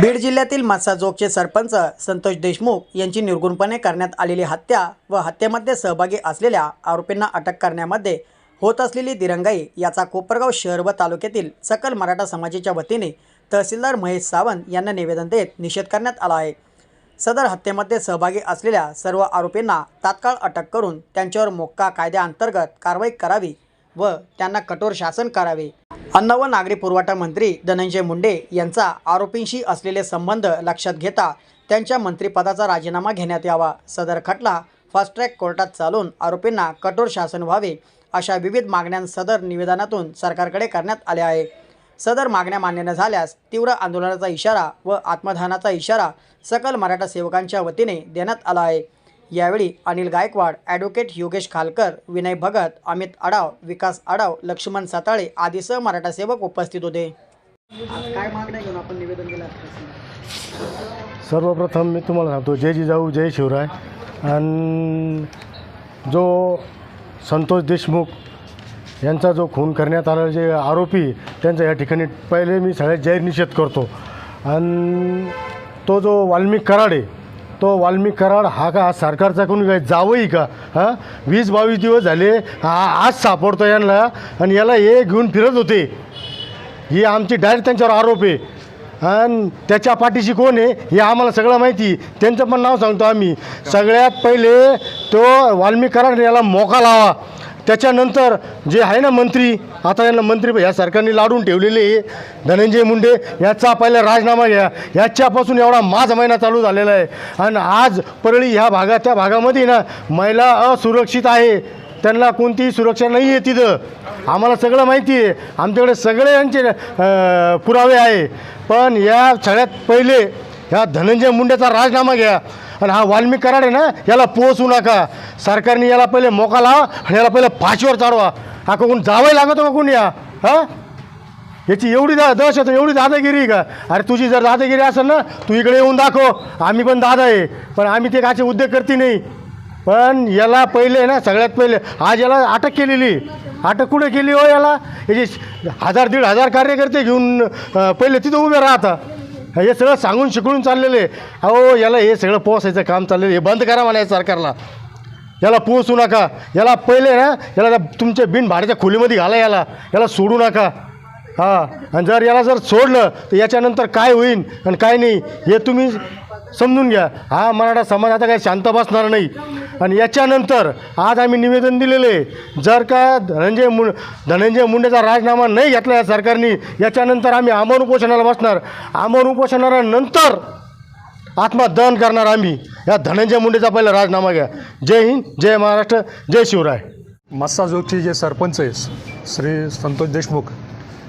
बीड जिल्ह्यातील मासाजोगचे सरपंच संतोष देशमुख यांची निर्गुणपणे करण्यात आलेली हत्या व हत्येमध्ये सहभागी असलेल्या आरोपींना अटक करण्यामध्ये होत असलेली दिरंगाई याचा कोपरगाव शहर व तालुक्यातील सकल मराठा समाजाच्या वतीने तहसीलदार महेश सावंत यांना निवेदन देत निषेध करण्यात आला आहे. सदर हत्येमध्ये सहभागी असलेल्या सर्व आरोपींना तात्काळ अटक करून त्यांच्यावर मोक्का कायद्याअंतर्गत कारवाई करावी व त्यांना कठोर शासन करावे. अन्न व नागरी पुरवठा मंत्री धनंजय मुंडे यांचा आरोपींशी असलेले संबंध लक्षात घेता त्यांच्या मंत्रिपदाचा राजीनामा घेण्यात यावा. सदर खटला फास्ट ट्रॅक कोर्टात चालून आरोपींना कठोर शासन व्हावे अशा विविध मागण्या सदर निवेदनातून सरकारकडे करण्यात आल्या आहे. सदर मागण्या मान्य न झाल्यास तीव्र आंदोलनाचा इशारा व आत्मधानाचा इशारा सकल मराठा सेवकांच्या वतीने देण्यात आला आहे. यावेळी अनिल गायकवाड ॲडव्होकेट योगेश खालकर विनय भगत अमित आडाव विकास आडाव लक्ष्मण साताळे आदीसह मराठा सेवक उपस्थित होते. काय मागण्या घेऊन आपण निवेदन दिलं सर्वप्रथम मी तुम्हाला सांगतो जय जिजाऊ जय शिवराय. आणि जो संतोष देशमुख यांचा जो खून करण्यात आला जे आरोपी त्यांचा या ठिकाणी पहिले मी सगळ्यात जाहीर निषेध करतो. आणि तो जो वाल्मिक कराड तो वाल्मिक कराड हा का हा सरकारचा कोणी काय जावंही का? हां? वीस बावीस दिवस झाले हा आज सापडतो यांना आणि याला हे घेऊन फिरत होते. ही आमची डायरेक्ट त्यांच्यावर आरोप आहे. आणि त्याच्या पाठीशी कोण आहे हे आम्हाला सगळं माहिती त्यांचं पण नाव सांगतो आम्ही. सगळ्यात पहिले तो वाल्मिक कराड याला मोका लावा. त्याच्यानंतर जे आहे ना मंत्री आता यांना मंत्री ह्या सरकारने लाडून ठेवलेले आहे. धनंजय मुंडे याचा पहिला राजीनामा घ्या. याच्यापासून एवढा माझ महिना चालू झालेला आहे. आणि आज परळी ह्या भागात त्या भागामध्ये ना महिला असुरक्षित आहे. त्यांना कोणतीही सुरक्षा नाही आहे तिथं. आम्हाला सगळं माहिती आहे. आमच्याकडे सगळे यांचे पुरावे आहे. पण या सगळ्यात पहिले ह्या धनंजय मुंडेचा राजीनामा घ्या. आणि हा वाल्मिक कराड आहे ना याला पोहोचू नका. सरकारने याला पहिले मोका लावा आणि याला पहिले फाशीवर चाडवा हा का कोण जावं लागतो का कोण या? हां? याची एवढी दा दहशत एवढी दादागिरी आहे का? अरे तुझी जर दादागिरी असेल ना तू इकडे येऊन दाखव. आम्ही पण दादा आहे. पण आम्ही ते काचे उद्योग करते नाही. पण याला पहिले ना सगळ्यात पहिले आज याला अटक केलेली अटक कुठे केली हो याला? याचे हजार दीड हजार कार्यकर्ते घेऊन पहिले तिथं उभे राहता. हे सगळं सांगून शिकवून चाललेले. अहो याला हे सगळं पोसायचं काम चाललेलं हे बंद करा मला या सरकारला. याला पोसू नका. याला पहिले ना याला तुमच्या बिन भाड्याच्या खोलीमध्ये घाला याला. याला सोडू नका. हां. आणि जर याला जर सोडलं तर याच्यानंतर काय होईल आणि काय नाही हे तुम्ही समजून घ्या. हा मराठा समाज आता काही शांत बसणार नाही. आणि याच्यानंतर आज आम्ही निवेदन दिलेलं आहे जर का धनंजय मु धनंजय मुंडेचा राजीनामा नाही घेतला या सरकारने याच्यानंतर आम्ही आमरण उपोषणाला बसणार. आमरण उपोषणानंतर आत्मदहन करणार आम्ही. या धनंजय मुंडेचा पहिला राजीनामा घ्या. जय हिंद जय महाराष्ट्र जय शिवराय. मस्साजोगचे जे सरपंच आहे श्री संतोष देशमुख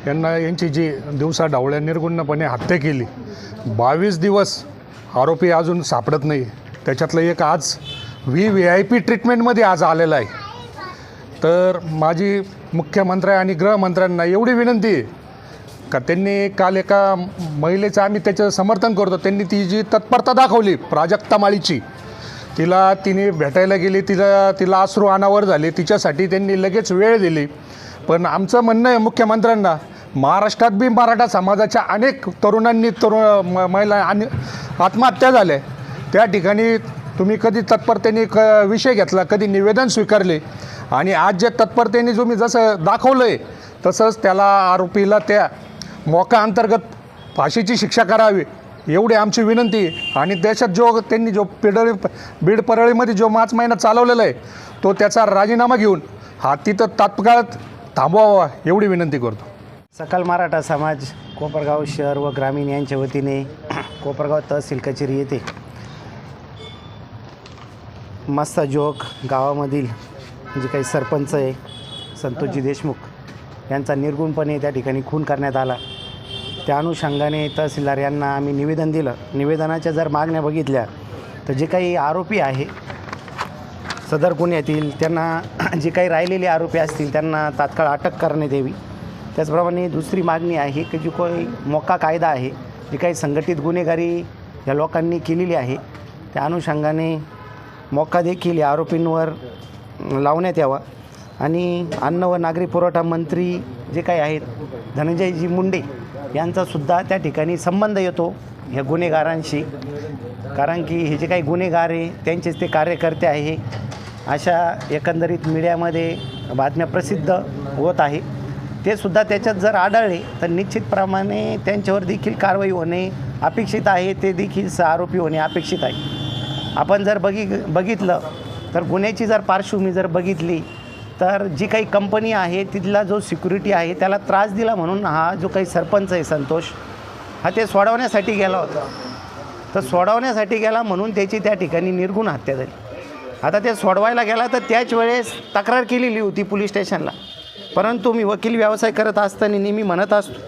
यांना यांची जी दिवसा डावळ्या निर्गुणपणे हत्या केली बावीस दिवस आरोपी अजून सापडत नाही. त्याच्यातलं एक आज व्ही व्ही आय पी ट्रीटमेंटमध्ये आज आलेला आहे. तर माझी मुख्यमंत्री आणि गृहमंत्र्यांना एवढी विनंती आहे का त्यांनी काल एका महिलेचं आम्ही त्याचं समर्थन करतो. त्यांनी ती जी तत्परता दाखवली प्राजक्ता माळीची तिला तिने भेटायला गेली तिला तिला अश्रू अनावर झाले तिच्यासाठी त्यांनी लगेच वेळ दिली. पण आमचं म्हणणं आहे मुख्यमंत्र्यांना महाराष्ट्रात बी मराठा समाजाच्या अनेक तरुणांनी तरुण म- महिला आणि आत्महत्या झाल्या. त्या ठिकाणी तुम्ही कधी तत्परतेने क विषय घेतला कधी निवेदन स्वीकारले? आणि आज जे तत्परतेने तुम्ही जसं दाखवलं आहे तसंच त्याला आरोपीला त्या मोका अंतर्गत फाशीची शिक्षा करावी एवढी आमची विनंती आणि देशात जो त्यांनी जो पिडळी बीड परळीमध्ये जो मार्च महिना चालवलेला आहे तो त्याचा राजीनामा घेऊन हा तिथं तात्काळ थांबवावा एवढी विनंती करतो. सकल मराठा समाज कोपरगाव शहर व ग्रामीण यांच्या वतीने कोपरगाव तहसील कचेरी येथे मस्ता जोग गावामधील जे काही सरपंच आहे संतोषजी देशमुख यांचा निर्गुणपणे त्या ठिकाणी खून करण्यात आला. त्या अनुषंगाने तहसीलदार यांना आम्ही निवेदन दिलं. निवेदनाच्या जर मागण्या बघितल्या तर जे काही आरोपी आहे सदर गुन्ह्यातील त्यांना जे काही राहिलेले आरोपी असतील त्यांना तात्काळ अटक करण्यात यावी. त्याचप्रमाणे दुसरी मागणी आहे की जी काही मोका कायदा आहे जी काही संघटित गुन्हेगारी या लोकांनी केलेली आहे त्या अनुषंगाने मोका देखील या आरोपींवर लावण्यात यावा. आणि अन्न व नागरी पुरवठा मंत्री जे काही आहेत धनंजयजी मुंडे यांचासुद्धा त्या ठिकाणी संबंध येतो ह्या गुन्हेगारांशी. कारण की हे जे काही गुन्हेगार आहे त्यांचेच ते कार्यकर्ते आहे अशा एकंदरीत मीडियामध्ये बातम्या प्रसिद्ध होत आहे. ते सुद्धा त्याच्यात जर आढळले तर निश्चितप्रमाणे त्यांच्यावर देखील कारवाई होणे अपेक्षित आहे ते देखील स- आरोपी होणे अपेक्षित आहे. आपण जर बघि बघितलं तर गुन्ह्याची जर पार्श्वभूमी जर बघितली तर जी काही कंपनी आहे तिथला जो सिक्युरिटी आहे त्याला त्रास दिला म्हणून हा जो काही सरपंच आहे संतोष हा ते सोडवण्यासाठी गेला होता. तर सोडवण्यासाठी गेला म्हणून त्याची त्या ठिकाणी निर्गुण हत्या झाली. आता ते सोडवायला गेला तर त्याच वेळेस तक्रार केलेली होती पोलीस स्टेशनला. परंतु मी वकील व्यवसाय करत असताना नेहमी म्हणत असतो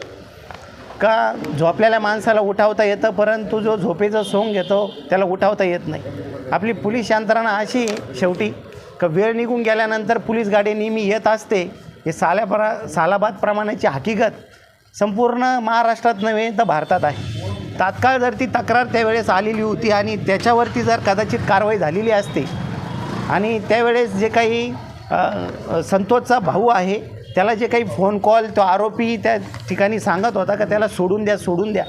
का झोपलेल्या माणसाला उठावता येतं परंतु जो झोपेचं सोंग घेतो त्याला उठावता येत नाही. आपली पोलीस यंत्रणा अशी शेवटी का वेळ निघून गेल्यानंतर पोलीस गाडी नेहमी येत असते. हे साल्यापरा सालाबाद प्रमाणाची हकीकत. संपूर्ण महाराष्ट्रात नव्हे तर भारतात आहे. तात्काळ जर ती तक्रार त्यावेळेस आलेली होती आणि त्याच्यावरती जर कदाचित कारवाई झालेली असते. आणि त्यावेळेस जे काही संतोषचा भाऊ आहे. त्याला जे काही फोन कॉल तो आरोपी त्या ठिकाणी सांगत होता का त्याला सोडून द्या सोडून द्या.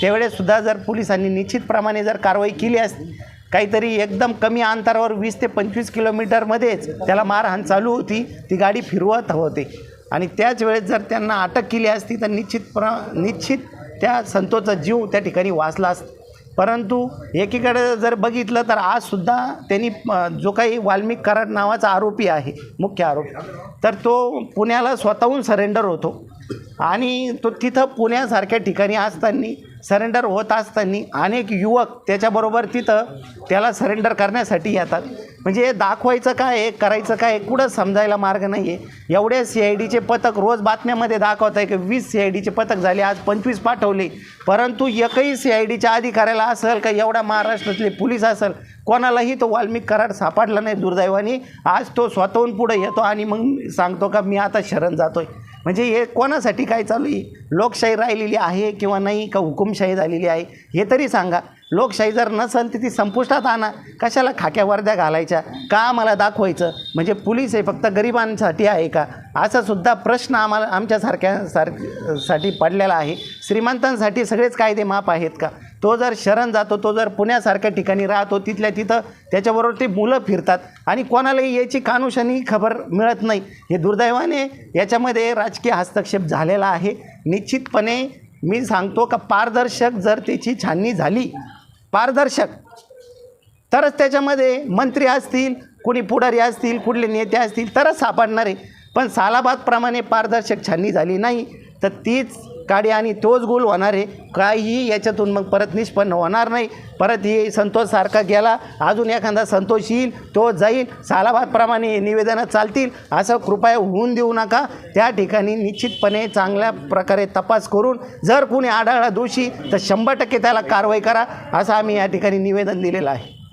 त्यावेळेससुद्धा जर पोलिसांनी निश्चितप्रमाणे जर कारवाई केली असती काहीतरी एकदम कमी अंतरावर वीस ते पंचवीस किलोमीटरमध्येच त्याला मारहाण चालू होती. ती गाडी फिरवत होती. आणि त्याच वेळेस जर त्यांना अटक केली असती तर निश्चित प्र निश्चित त्या संतोचा जीव त्या ठिकाणी वाचला असता. परंतु एकीकडे जर बघितलं तर आजसुद्धा त्यांनी जो काही वाल्मिक कराड नावाचा आरोपी आहे मुख्य आरोपी तर तो पुण्याला स्वतःहून सरेंडर होतो. आणि तो तिथं पुण्यासारख्या ठिकाणी असताना सरेंडर होत असताना अनेक युवक त्याच्याबरोबर तिथं त्याला सरेंडर करण्यासाठी येतात. म्हणजे दाखवायचं काय करायचं काय कुठं समजायला मार्ग नाही आहे. एवढे सी आय डीचे पथक रोज बातम्यामध्ये दाखवत आहे की वीस सी आय डीचे पथक झाले आज पंचवीस पाठवले. परंतु एकही सी आय डीच्या अधिकाऱ्याला असेल का एवढा महाराष्ट्रातले पोलीस असेल कोणालाही तो वाल्मिक कराड सापडला नाही दुर्दैवाने. आज तो स्वतःहून पुढे येतो आणि मग सांगतो का मी आता शरण जातो आहे म्हणजे हे कोणासाठी काय चालू आहे? लोकशाही राहिलेली आहे किंवा नाही? का हुकुमशाही झालेली आहे? हे तरी सांगा. लोकशाही जर नसेल तर ती संपुष्टात आणा. कशाला खाक्या वर्द्या घालायच्या? का आम्हाला दाखवायचं? म्हणजे पोलीस हे फक्त गरिबांसाठी आहे का? असा सुद्धा प्रश्न आम्हाला आमच्यासारख्या सारसाठी पडलेला आहे. श्रीमंतांसाठी सगळेच कायदे माप आहेत का? तो जर शरण जातो तो जर पुण्यासारख्या ठिकाणी राहतो तिथल्या तिथं त्याच्याबरोबर ते मुलं फिरतात. आणि कोणालाही याची कानुशानी खबर मिळत नाही. हे दुर्दैवाने याच्यामध्ये राजकीय हस्तक्षेप झालेला आहे. निश्चितपणे मी सांगतो का पारदर्शक जर त्याची छाननी झाली पारदर्शक तरच त्याच्यामध्ये मंत्री असतील कुणी पुढारी असतील कुठले नेते असतील तरच सापडणार. आहे पण सालाबादप्रमाणे पारदर्शक छाननी झाली नाही तर तीच गाडी आणि तोच गोल होणार आहे. काहीही याच्यातून मग परत निष्पन्न होणार नाही. परत ही संतोषसारखा गेला. अजून एखादा संतोष येईल तो जाईल. सालाबादप्रमाणे निवेदनं चालतील. असं कृपया होऊन देऊ नका. त्या ठिकाणी निश्चितपणे चांगल्या प्रकारे तपास करून जर कुणी आढळला दोषी तर शंभर टक्के त्याला कारवाई करा. असं आम्ही या ठिकाणी निवेदन दिलेलं आहे.